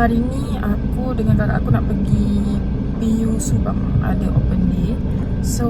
hari ni aku dengan kakak aku nak pergi PU Subang ada open day. So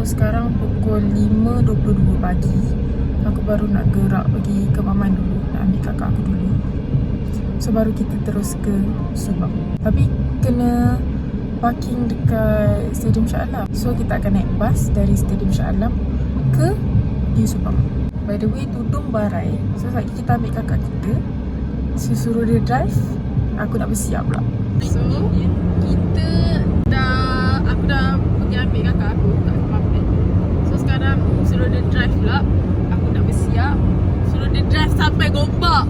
sekarang pukul 5.22 pagi. Aku baru nak gerak pergi ke Maman dulu nak ambil kakak aku dulu. So baru kita terus ke Subang. Tapi kena parking dekat Stadium Shah Alam. So kita akan naik bas dari Stadium Shah Alam ke PU Subang. By the way, Tudung Barai. So lagi kita ambil kakak kita. So suruh dia drive. Aku nak bersiap pula. So kita dah aku dah pergi ambil kakak aku kat Mampet. So sekarang suruh dia drive pula. Aku nak bersiap. Suruh dia drive sampai Gombak.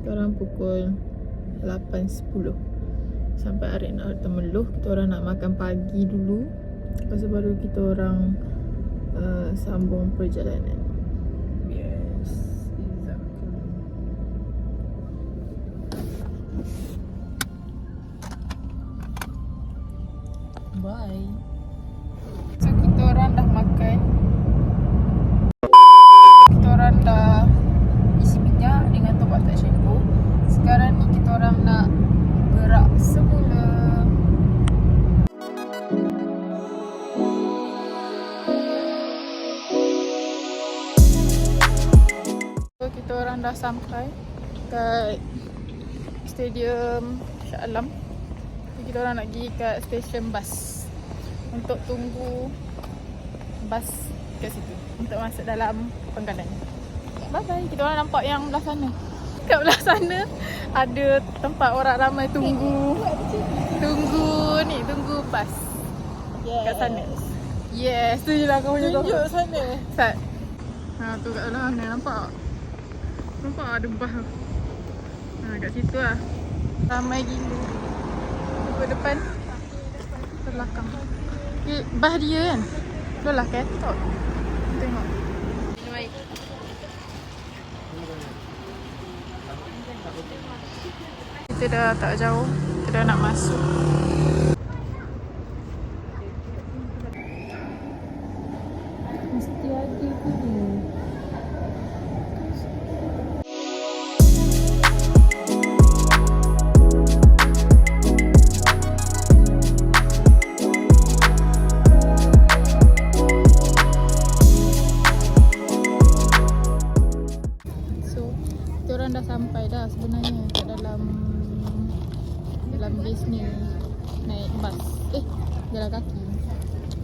Sekarang pukul 8.10 Sampai R&R Temeloh Kita orang nak makan pagi dulu. Lepas baru kita orang uh, sambung perjalanan. Bye sampai kat stadium Shah Alam. So, kita orang nak pergi kat stesen bas untuk tunggu bas kat situ untuk masuk dalam penggalan. Bye bye. Kita orang nampak yang belah sana. Kat belah sana ada tempat orang ramai tunggu. Tunggu ni, tunggu bas. Kat sana. Yes, tu je lah kau punya Tunjuk sana. Sat. Ha tu kat dalam sana nampak. Nampak ada bas. tu. Ha kat situ lah. Ramai gila. Tunggu depan. Belakang. Eh, bah dia kan? Betul lah ketot. Tengok. Kita dah tak jauh. Kita dah nak masuk. Mesti ada tu dalam ni naik bas. Eh, jalan kaki.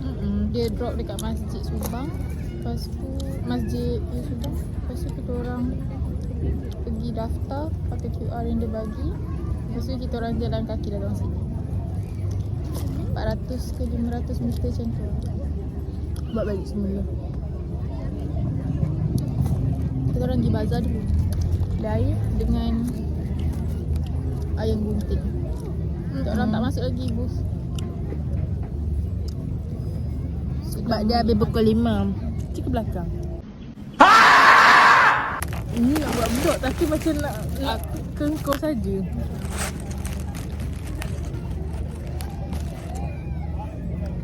Mm-mm. Dia drop dekat Masjid Subang. Lepas tu Masjid ya, Subang. Lepas tu kita orang pergi daftar pakai QR yang dia bagi. Lepas tu kita orang jalan kaki datang sini. 400 ke 500 meter macam tu. Buat balik semula. Kita orang pergi bazar dulu air dengan Ayam gunting Kita orang tak masuk lagi bus Sebab dia habis pukul 5 Cik ke belakang? Ini nak buat blok tapi macam nak, nak ke kau saja.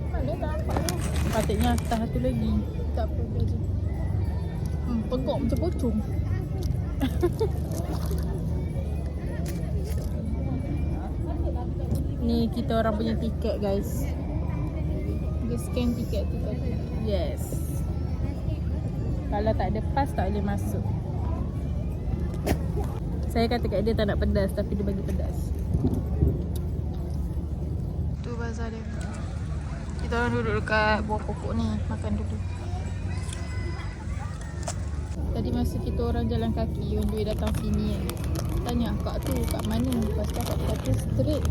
Mana tak nampak tu? Patutnya atas satu lagi. Tak apa biar je hmm, Pegok macam pocong Ni kita orang punya tiket guys Dia scan tiket tu tadi Yes Kalau tak ada pass tak boleh masuk Saya kata kat dia tak nak pedas Tapi dia bagi pedas Tu bazar dia. Kita orang duduk dekat bawah pokok ni, makan dulu. Tadi masa kita orang jalan kaki, way datang sini kan. Tanya akak tu kat mana? Lepas tu akak tu kata straight.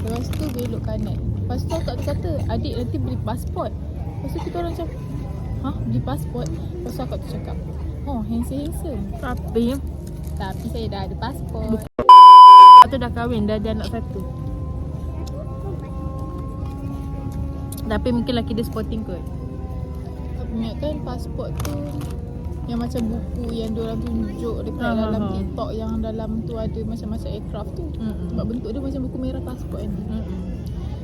Lepas tu belok kanan. Lepas tu akak tu kata, adik nanti beli pasport. Lepas tu kita orang macam, Hah? Beli pasport? Lepas tu akak tu cakap, Oh, handsome-handsome. Tapi Tapi saya dah ada pasport. Atau dah kahwin Dah ada anak satu Tapi mungkin laki dia sporting kot Aku ingat kan pasport tu yang macam buku yang diorang tunjuk dekat Ha, ha, dalam ha. TikTok yang dalam tu ada macam-macam aircraft tu. Mm-mm. Sebab bentuk dia macam buku merah pasport kan. Mm-mm.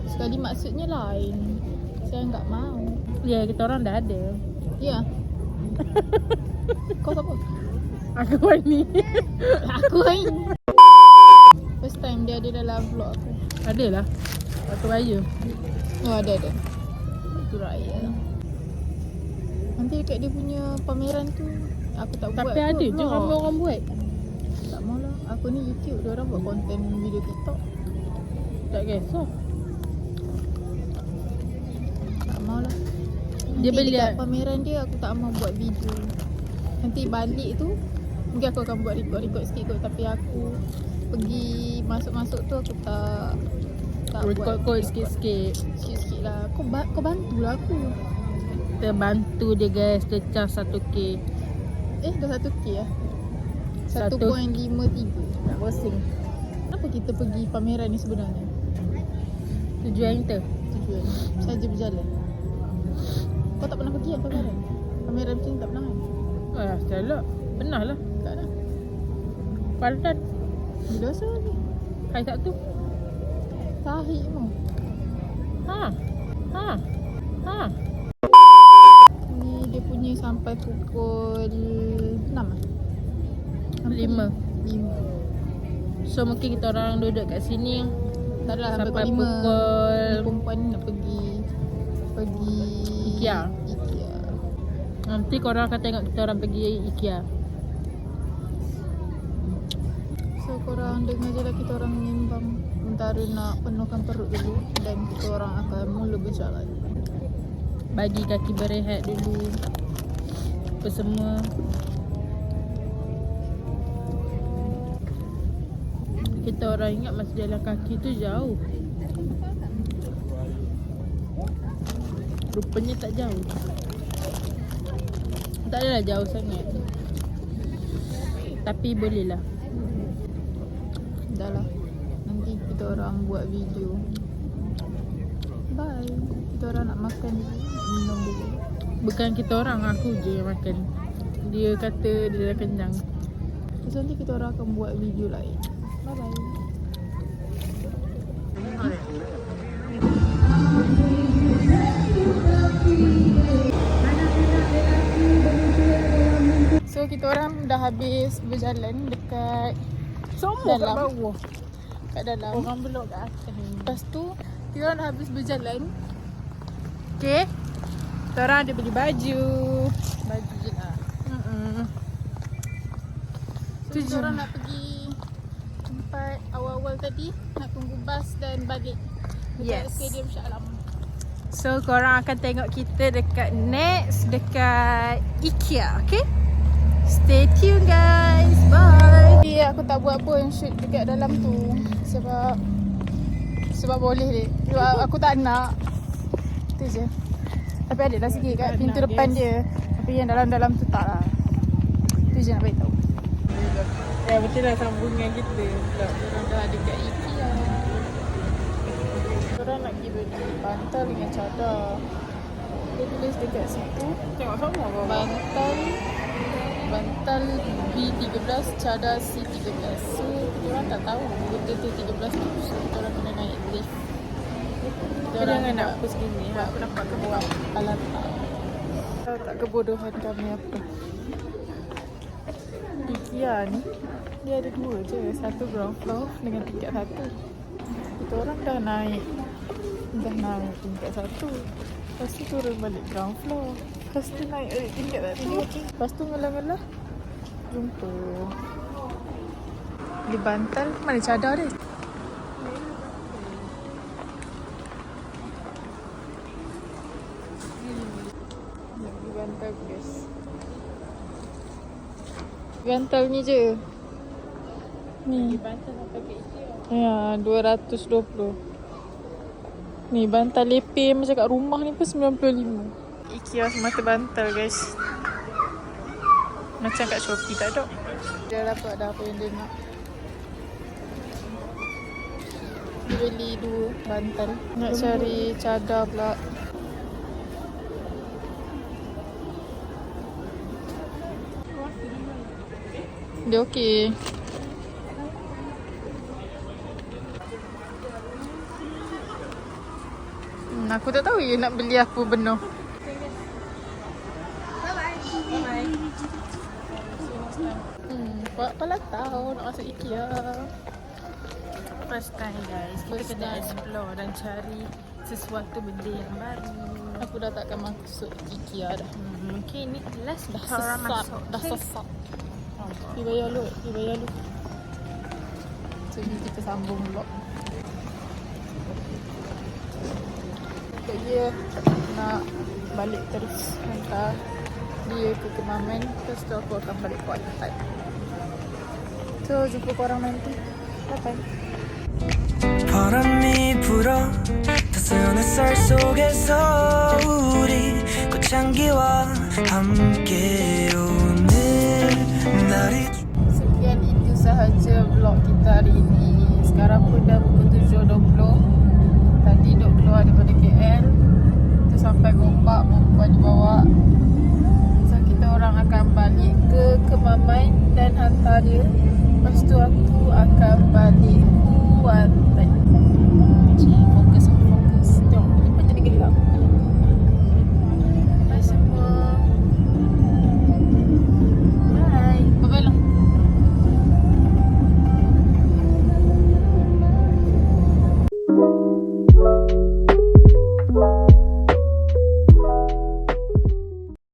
Sekali maksudnya lain. Saya enggak mau. Ya kita orang dah ada Ya. Kau siapa? Aku ni Aku ini. First time dia ada dalam vlog aku. Ada lah Waktu raya Oh ada ada. Itu raya. Nanti dekat dia punya pameran tu aku tak buat Tapi ada je vlog. orang-orang buat Tak mau lah. Aku ni YouTube, dia orang buat konten video TikTok. Tak kisah Tak mau lah. Dia beli dekat pameran dia aku tak mau buat video. Nanti balik tu mungkin aku akan buat record-record sikit kot tapi aku pergi masuk-masuk tu aku tak tak Record buat kod sikit-sikit sikit-sikit lah. Kau, ba- kau bantulah aku. Kita bantu dia guys Dia charge 1k Eh dah 1k lah. Satu. 1.53. Nak bossing Kenapa kita pergi pameran ni sebenarnya? Tujuan kita Tujuan saja berjalan. Kau tak pernah pergi kan pameran? Pameran macam ni tak pernah kan? Ah, salah Pernah lah Tak nak. Pandan Bila masa lagi? Hari Sabtu Tahik mu. Ha Ha Ha Ni sampai pukul 6 ah? Sampai Lima. 5 So mungkin kita orang duduk kat sini. Tak lah sampai, pukul 5 pukul- Perempuan nak pergi Pergi Ikea. Ikea. Nanti korang akan tengok kita orang pergi IKEA. So korang dengar je lah kita orang menimbang Sementara nak penuhkan perut dulu. Dan kita orang akan mula berjalan. Bagi kaki berehat dulu Apa semua. Kita orang ingat masa jalan kaki tu jauh. Rupanya tak jauh. Tak adalah jauh sangat. Tapi boleh lah. Dah lah. Nanti kita orang buat video. Bye Kita orang nak makan dulu minum dulu Bukan kita orang, aku je yang makan. Dia kata dia dah kenyang. Terus nanti kita orang akan buat video lain. Bye bye So kita orang dah habis berjalan dekat Semua Dalam. kat bawah. Kat dalam. Orang belum kat atas Lepas tu kita orang habis berjalan. Okay Kita ada beli baju Baju je lah. Mm-mm. So kita orang nak pergi tempat awal-awal tadi nak tunggu bas dan balik dekat Yes. stadium Shah Alam. So korang akan tengok kita dekat next Dekat IKEA Okay Stay tuned guys Bye Tapi aku tak buat pun shoot dekat dalam tu sebab sebab boleh deh. Sebab aku tak nak. Tu je. Tapi ada lah sikit kat pintu depan dia. Tapi yang dalam-dalam tu tak lah. Tu je nak beritahu. Ya betul lah sambungan kita Pula Orang dah ada kat IKEA. Orang nak pergi beli bantal dengan cadar. Dia tulis dekat situ Tengok sama apa bantal bantal B13 cadar C13 so kita orang tak tahu benda tu 13 tu so kita orang kena naik lift Kau jangan nak push gini buat Aku kau buat alat tahu tak. Kebodohan kami apa. IKEA ni dia ada dua je. Satu ground floor dengan tingkat satu. Kita orang dah naik dah naik tingkat satu. Lepas tu turun balik ground floor. Lepas tu naik balik tingkat satu lepas tu ngelah-ngelah jumpa. Di bantal mana cadar dia bantal guys. Bantal ni je. Ni. Bantal sampai ke IKEA. Ya, 220. Ni bantal lepeh macam kat rumah ni pun 95. IKEA semata bantal guys. Macam kat Shopee tak ada. Dia dapat dah apa yang dia nak. Dia beli dua bantal. Nak cari cadar pula. Dia okey. Hmm, aku tak tahu you nak beli apa benda. Hmm, Pak pala tahu nak masuk IKEA. First time guys. Kita First kena time. explore dan cari sesuatu benda yang baru. Aku dah takkan masuk IKEA dah. Hmm, okay, ni last Dah sesat. masuk. Dah sesat. Pergi bayar lu, pergi bayar lu. Jadi kita sambung vlog. Untuk dia nak balik terus hantar dia ke Kemaman Lepas tu aku akan balik Kuantan So jumpa korang nanti Bye bye 바람이 불어 따스한 햇살 속에서 우리 꽃향기와 함께 sahaja vlog kita hari ini. Sekarang pun dah pukul 7.20 Tadi duk keluar daripada KL Kita sampai Gombak Perempuan dibawa So kita orang akan balik ke Kemaman Dan hantar dia. Lepas tu aku akan balik